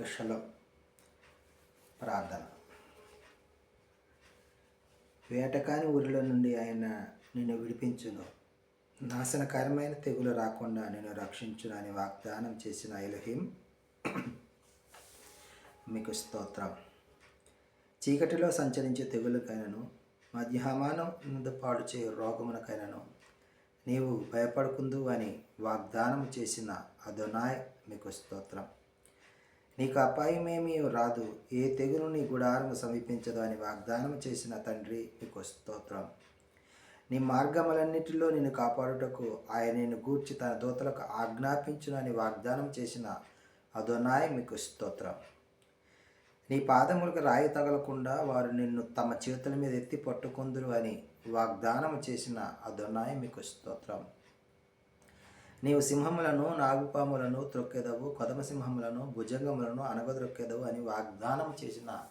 కుశలం ప్రార్థన. వేటకాని ఊరిలో నుండి ఆయన నిన్ను విడిపించును. నాశనకరమైన తెగులు రాకుండా నేను రక్షించును అని వాగ్దానం చేసిన ఎలహిం మీకు స్తోత్రం. చీకటిలో సంచరించే తెగులకైనను మధ్యాహ్నం పాడు చే రోగమునకైనను నీవు భయపడుకుందు అని వాగ్దానం చేసిన అదొనాయ్ మీకు స్తోత్రం. నీకు అపాయమేమీ రాదు. ఏ తెగులు నీ గుడారము సమీపించదు అని వాగ్దానం చేసిన తండ్రి మీకు స్తోత్రం. నీ మార్గములన్నిటిలో నిన్ను కాపాడుటకు ఆయన నేను గూర్చి తన దూతలకు ఆజ్ఞాపించును అని వాగ్దానం చేసిన అదొనాయ్ మీకు స్తోత్రం. నీ పాదములకు రాయి తగలకుండా వారు నిన్ను తమ చేతుల మీద ఎత్తి పట్టుకుందురు అని వాగ్దానం చేసిన అదొనాయ్ మీకు స్తోత్రం. నీవు సింహములను నాగుపాములను త్రొక్కెదవు కొదమ సింహములను భుజంగములను అనగదొక్కెదవు అని వాగ్దానం చేసిన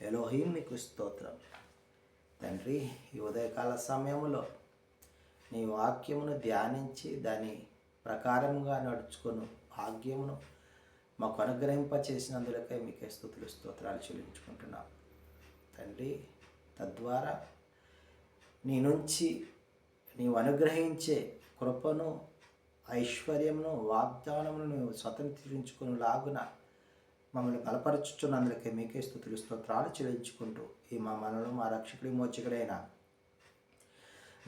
ఎలోహీం మీకు స్తోత్రం. తండ్రి ఈ ఉదయకాల సమయంలో నీ వాక్యమును ధ్యానించి దాని ప్రకారముగా నడుచుకొని. భాగ్యమును మాకు అనుగ్రహింప చేసినందులకై మీకే స్థుతులు స్తోత్రాలు చెల్లించుకుంటున్నాం. తండ్రి తద్వారా నీ నుంచి నీవు అనుగ్రహించే కృపను ఐశ్వర్యమును వాగ్దానమును స్వతంత్రించుకుని లాగున మమ్మల్ని బలపరచుచున్నందుకే మీకే స్థుతులు స్తోత్రాలు చెల్లించుకుంటూ ఈ మా మనలో మా రక్షకుడి మోచకుడైన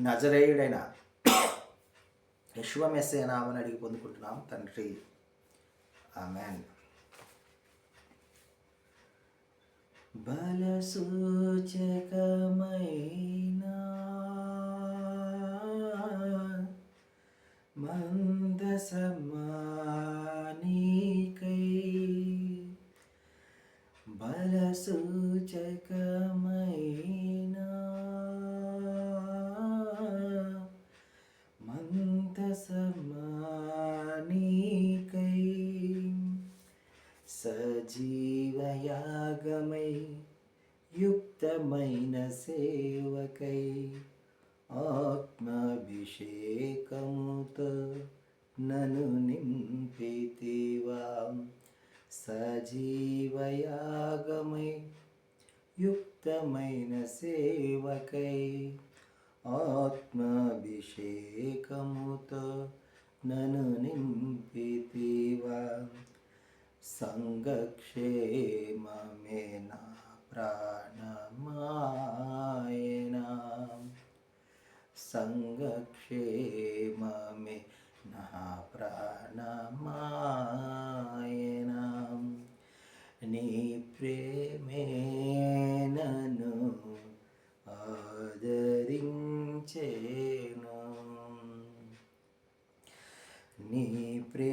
నజరేయుడైన యశ్వమెస్సేనామని అడిగి పొందుకుంటున్నాం. తండ్రి. ఆమెన్. బలసూచకమైనా మందసమానీకై బలసూచకమైన మందసమానీకై సజీవయాగమై యుక్తమైన సేవకై ఆత్మాభిషేకముత నను నింపితివా. సజీవయాగమై యుక్తమైన సేవకై ఆత్మాభిషేకముత నను నింపితివా. సంగక్షేమమే నా సంగక్షేమమే నా ప్రాణమాయన నీ ప్రేమే నను ఆదరించేను నీ ప్రే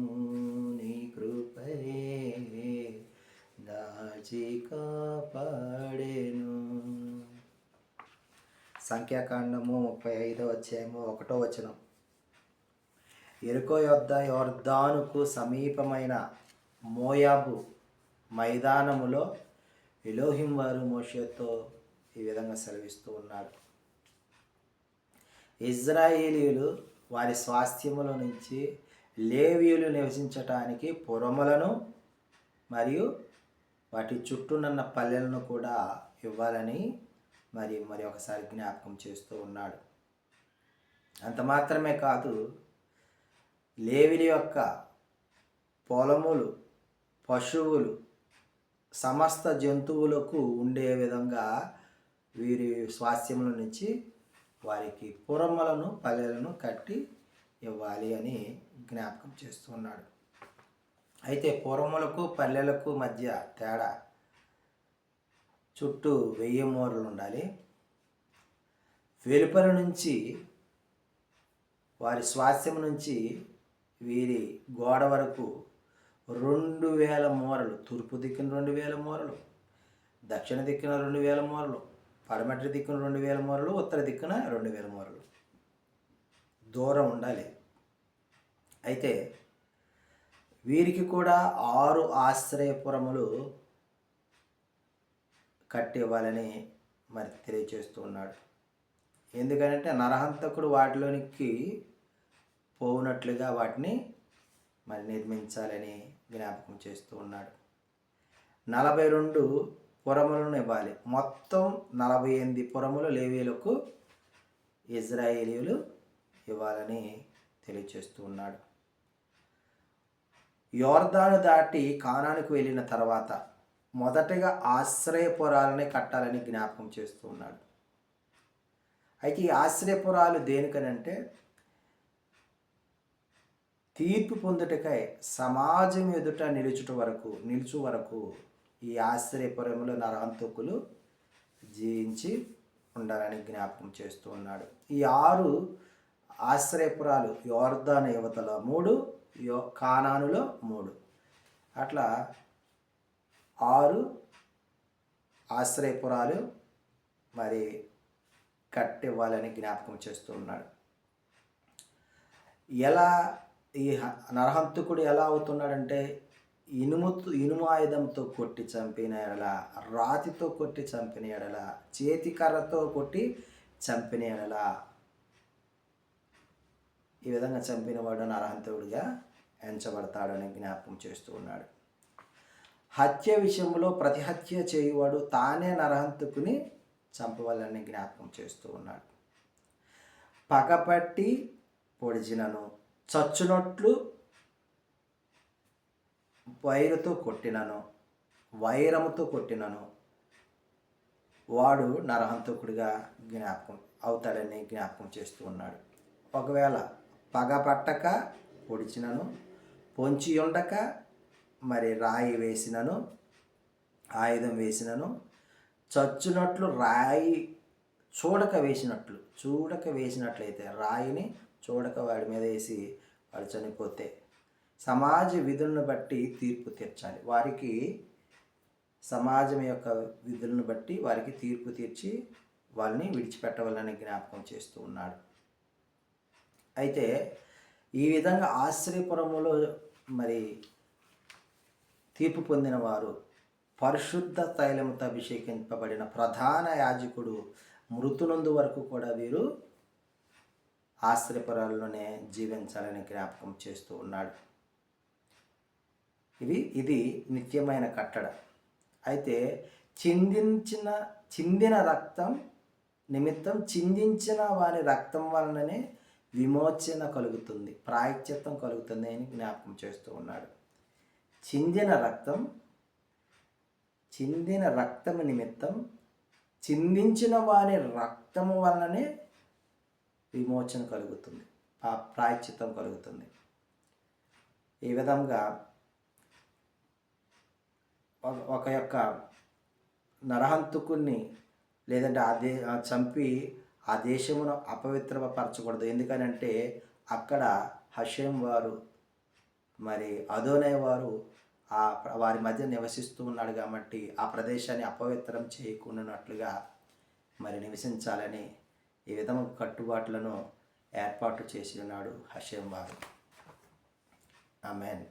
సంఖ్యాకాండము ముప్పై ఐదో అధ్యాయము ఒకటో వచనం. ఎరుకో యొద్ద యోర్ధానుకు సమీపమైన మోయాబు మైదానములో ఎలోహిం వారు మోషతో ఈ విధంగా సెలవిస్తూ ఉన్నారు. ఇజ్రాయేలీలు వారి స్వాస్థ్యముల నుంచి లేవీయులు నివసించటానికి పురములను మరియు వాటి చుట్టూనున్న పల్లెలను కూడా ఇవ్వాలని మరి మరి ఒకసారి జ్ఞాపకం చేస్తూ ఉన్నాడు. అంత మాత్రమే కాదు లేవిలి యొక్క పొలములు పశువులు సమస్త జంతువులకు ఉండే విధంగా వీరి స్వాస్థ్యముల నుంచి వారికి పురములను పల్లెలను కట్టి ఇవ్వాలి అని జ్ఞాపకం చేస్తున్నాడు అయితే పురములకు పల్లెలకు మధ్య తేడా చుట్టూ వెయ్యి మూరలు ఉండాలి. వెలుపల నుంచి వారి స్వాస్యం నుంచి వీరి గోడ వరకు రెండు వేల మూరలు తూర్పు దిక్కున రెండు వేల మూరలు దక్షిణ దిక్కున రెండు వేల మూరలు పడమటి దిక్కున రెండు వేల మూరలు ఉత్తర దిక్కున రెండు వేల మూరలు. దూరం ఉండాలి. అయితే వీరికి కూడా ఆరు ఆశ్రయపురములు కట్టివ్వాలని మరి తెలియచేస్తూ ఉన్నాడు. ఎందుకంటే నరహంతకుడు వాటిలోనికి పోవునట్లుగా వాటిని మరి నిర్మించాలని జ్ఞాపకం చేస్తూ ఉన్నాడు. నలభై రెండు పురములను ఇవ్వాలి. మొత్తం నలభై ఎనిమిది పురములు లేవీలకు ఇజ్రాయేలీలు ఇవ్వాలని తెలియచేస్తూ ఉన్నాడు. యోర్దాను దాటి కానానికి వెళ్ళిన తర్వాత మొదటగా ఆశ్రయపురాలని కట్టాలని జ్ఞాపకం చేస్తూ ఉన్నాడు. అయితే ఈ ఆశ్రయపురాలు దేనికనంటే తీర్పు పొందుటకై సమాజం ఎదుట నిలుచుట వరకు నిలుచు వరకు ఈ ఆశ్రయపురంలో నరహంతకులు జీవించి ఉండాలని జ్ఞాపకం చేస్తూ ఉన్నాడు. ఈ ఆరు ఆశ్రయపురాలు యోర్ధాన యువతలో మూడు యో కానానులో మూడు. అట్లా ఆరు ఆశ్రయపురాలు మరి కట్టివ్వాలని జ్ఞాపకం చేస్తూ ఉన్నాడు. ఎలా ఈ నరహంతకుడు ఎలా అవుతున్నాడంటే ఇనుము ఇనుము ఆయుధంతో కొట్టి చంపిన ఎడల రాతితో కొట్టి చంపిన ఎడల చేతి కర్రతో కొట్టి చంపిన ఎడల ఈ విధంగా చంపినవాడు నరహంతకుడిగా ఎంచబడతాడని జ్ఞాపకం చేస్తూ ఉన్నాడు. హత్య విషయంలో ప్రతి హత్య చేయువాడు తానే నరహంతకుని చంపవాలని జ్ఞాపకం చేస్తూ ఉన్నాడు. పగపట్టి పొడిచినను చచ్చునట్లు వైరుతో కొట్టినను వైరముతో కొట్టినను వాడు నరహంతకుడిగా జ్ఞాపకం అవుతాడని జ్ఞాపకం చేస్తూ ఉన్నాడు. ఒకవేళ పగపట్టక పొడిచినను పొంచి ఉండక మరి రాయి వేసినను ఆయుధం వేసినను చచ్చునట్లు రాయి చూడక వేసినట్లు చూడక వేసినట్లయితే రాయిని చూడక వాడి మీద వేసి వాడు చనిపోతే సమాజ విధులను బట్టి తీర్పు తీర్చాలి. వారికి సమాజం యొక్క విధులను బట్టి వారికి తీర్పు తీర్చి వాళ్ళని విడిచిపెట్టవాలని జ్ఞాపకం చేస్తూ ఉన్నాడు. అయితే ఈ విధంగా ఆశ్రయపురములో మరి తీర్పు పొందిన వారు పరిశుద్ధ తైలముతో అభిషేకింపబడిన ప్రధాన యాజకుడు మృతునందు వరకు కూడా వీరు ఆశ్రయపురాల్లోనే జీవించాలని జ్ఞాపకం చేస్తూ ఉన్నాడు. ఇది ఇది నిత్యమైన కట్టడ. అయితే చిందించిన చిందిన రక్తం నిమిత్తం చిందించిన వారి రక్తం వలననే విమోచన కలుగుతుంది ప్రాయశ్చిత్తం కలుగుతుంది అని జ్ఞాపకం చేస్తూ ఉన్నాడు. చిందిన రక్తం చిందిన రక్తము నిమిత్తం చిందించిన వారి రక్తము వలననే విమోచన కలుగుతుంది ఆ ప్రాయచిత్తం కలుగుతుంది. ఈ విధంగా ఒక- ఒక యొక్క నరహంతుకుని లేదంటే ఆ దే చంపి ఆ దేశమును అపవిత్రపరచకూడదు. ఎందుకనంటే అక్కడ హషేం వారు మరి అదోనే వారు ఆ వారి మధ్య నివసిస్తూ ఉన్నాడు కాబట్టి ఆ ప్రదేశాన్ని అపవిత్రం చేయకుండానట్లుగా మరి నివసించాలని ఈ విధము కట్టుబాట్లను ఏర్పాటు చేసి ఉన్నాడు హషేం వారు. ఆమెన్.